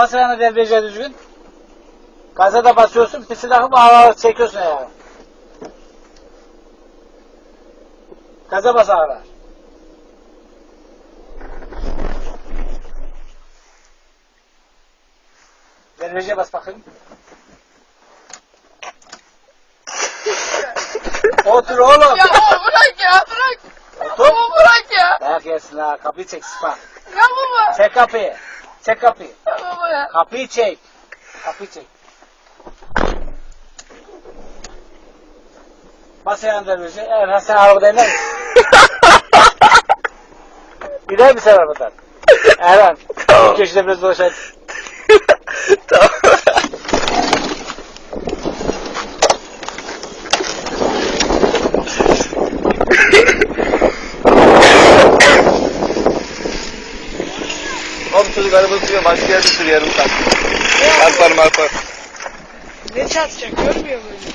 Bas ayağına devrece düzgün. Gaza da basıyorsun. Takıp ağır ağır çekiyorsun ayağını. Gaza bas ağır. Devrece bas bakayım. Otur oğlum. Ya bırak ya bırak. Otur. Baba bırak ya. Dayak yersin ha. Kapıyı çek sıpa. Ya baba. Çek kapıyı. Çek kapıyı. Ya. Kapıyı çek. Kapıyı çek. Bas ayağını devreci. Erhan sen arabada iner misin? İner misin arabadan? Erhan. Tamam. Bu köşede biraz dolaşalım. tamam. Oğlum çocuk araba sürüyor başka yerde sürüyor yarım saat. Marpar marpar. Ne çarpacak görmüyor musun?